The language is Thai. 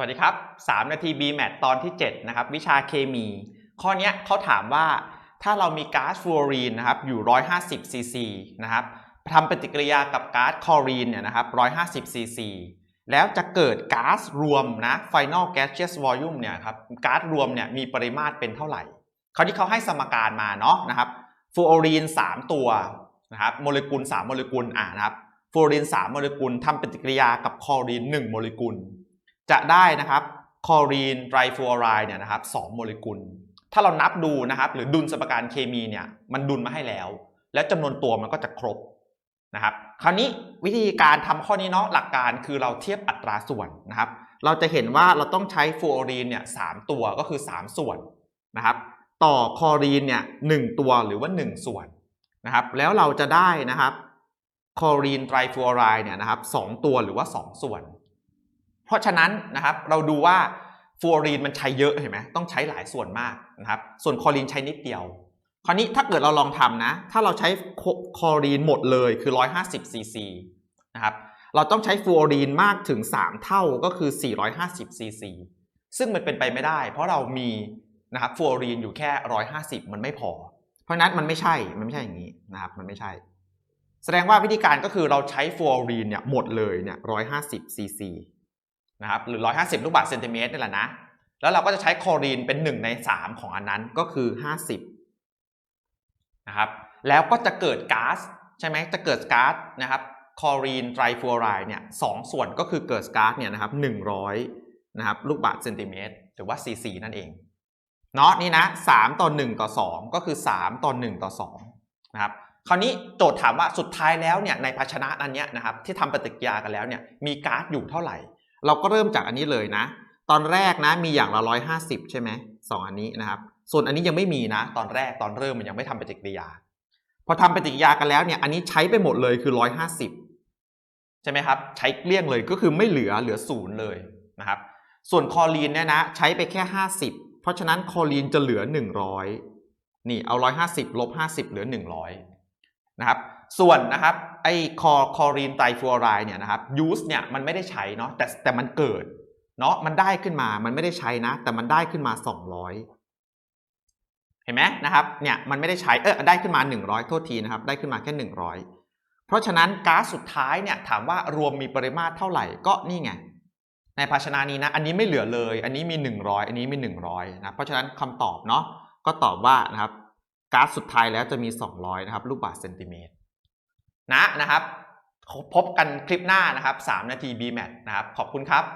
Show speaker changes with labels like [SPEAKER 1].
[SPEAKER 1] วัสดีครับ 3 นาที BMAT ตอนที่ 7 นะครับ วิชาเคมี ข้อนี้เขาถามว่าถ้าเรามีก๊าซฟลูออรีนนะครับอยู่ 150 ซีซีนะครับทำปฏิกิริยากับก๊าซคลอรีนเนี่ยนะครับ 150 ซีซี แล้วจะเกิดก๊าซรวมนะ Final Gaseous Volume เนี่ยครับก๊าซรวมเนี่ยมีปริมาตรเป็นเท่าไหร่คราวนี้เขาให้สมการมาเนาะนะครับฟลูออรีน 3 ตัวนะครับโมเลกุล 3 โมเลกุลอ่านะครับฟลูออรีน 3 โมเลกุลทำปฏิกิริยากับคลอรีน 1 โมเลกุล จะได้นะครับคลอรีนไตรฟลูออไรด์เนี่ยนะครับสโมเลกุล ถ้าเรานับดูนะครับหรือดุลสมการเคมีเนี่ยมันดุลมาให้แล้ว แล้วจำนวนตัวมันก็จะครบนะครับคราวนี้วิธีการทำข้อนี้เนาะหลักการคือเราเทียบอัตราส่วนนะครับ เราจะเห็นว่าเราต้องใช้ฟลูออรีนเนี่ยสามตัวก็คือ 3 ส่วนนะครับ ต่อคลอรีนเนี่ยหนึ่งตัวหรือว่า 1 ส่วนนะครับ แล้วเราจะได้นะครับคลอรีนไตรฟลูออไรด์เนี่ยนะครับสองตัวหรือว่า 2 ส่วน เพราะฉะนั้นนะครับเราดูว่าฟลูออรีนมันใช้เยอะเห็นไหมต้องใช้หลายส่วนมากนะครับส่วนคลอรีนใช้นิดเดียว คราวนี้ถ้าเกิดเราลองทำนะ ถ้าเราใช้คลอรีนหมดเลยคือ 150ซีซีนะครับเราต้องใช้ฟลูออรีนมากถึง 3 เท่าก็คือ 450ซีซีซึ่งมันเป็นไปไม่ได้ เพราะเรามีนะครับฟลูออรีนอยู่แค่ 150 มันไม่พอ เพราะนั้นมันไม่ใช่มันไม่ใช่อย่างนี้นะครับมันไม่ใช่ แสดงว่าวิธีการก็คือเราใช้ฟลูออรีนเนี่ยหมดเลยเนี่ย150ซีซี นะครับหรือ 150 ลูกบาศก์เซนติเมตรนี่แหละนะ แล้วเราก็จะใช้คลอรีนเป็น 1 ใน 3 ของอันนั้นก็คือ 50นะครับแล้วก็จะเกิดก๊าซใช่ไหมจะเกิดก๊าซนะครับคลอรีนไตรฟลูออไรด์เนี่ยสองส่วนก็คือเกิดก๊าซเนี่ยนะครับ100นะครับลูกบาศก์เซนติเมตรหรือว่า cc นั่นเองเนาะนี่นะ3ต่อ1ต่อ 2 ก็คือ 3ต่อ1ต่อ2นะครับคราวนี้โจทย์ถามว่าสุดท้ายแล้วเนี่ยในภาชนะอันเนี้ยนะครับที่ทำปฏิกิริยากันแล้วเนี่ยมีก๊าซอยู่เท่าไหร่ เราก็เริ่มจากอันนี้เลยนะ ตอนแรกนะมีอย่างละร้อยห้าสิบใช่ไหมสองอันนี้นะครับ ส่วนอันนี้ยังไม่มีนะ ตอนแรกตอนเริ่มมันยังไม่ทำปฏิกิริยา พอทำปฏิกิริยากันแล้วเนี่ยอันนี้ใช้ไปหมดเลยคือร้อยห้าสิบใช่ไหมครับ ใช้เกลี้ยงเลยก็คือไม่เหลือเหลือศูนย์เลยนะครับ ส่วนคอรีนเนี่ยนะใช้ไปแค่ห้าสิบเพราะฉะนั้นคอรีนจะเหลือหนึ่งร้อยนี่เอาร้อยห้าสิบลบห้าสิบเหลือหนึ่งร้อย นะครับ ส่วนนะครับไอ้คอคอรีนไตรฟลูออไรด์เนี่ยนะครับยูสเนี่ยมันไม่ได้ใช้เนาะแต่แต่มันเกิดเนาะมันได้ขึ้นมามันไม่ได้ใช้นะ แต่มันได้ขึ้นมา 200 เห็นไหมนะครับเนี่ยมันไม่ได้ใช้เออได้ขึ้นมา 100 โทษทีนะครับ ได้ขึ้นมาแค่ 100 เพราะฉะนั้นก๊าซสุดท้ายเนี่ยถามว่ารวมมีปริมาตรเท่าไหร่ก็นี่ไงในภาชนะนี้นะอันนี้ไม่เหลือเลย อันนี้มี 100 อันนี้มี 100นะเพราะฉะนั้นคำตอบเนาะก็ตอบว่านะครับ ก๊าซสุดท้ายแล้วจะมี 200 นะครับ ลูกบาศก์เซนติเมตรนะนะครับ พบกันคลิปหน้านะครับ 3 นาที BMAT นะครับ ขอบคุณครับ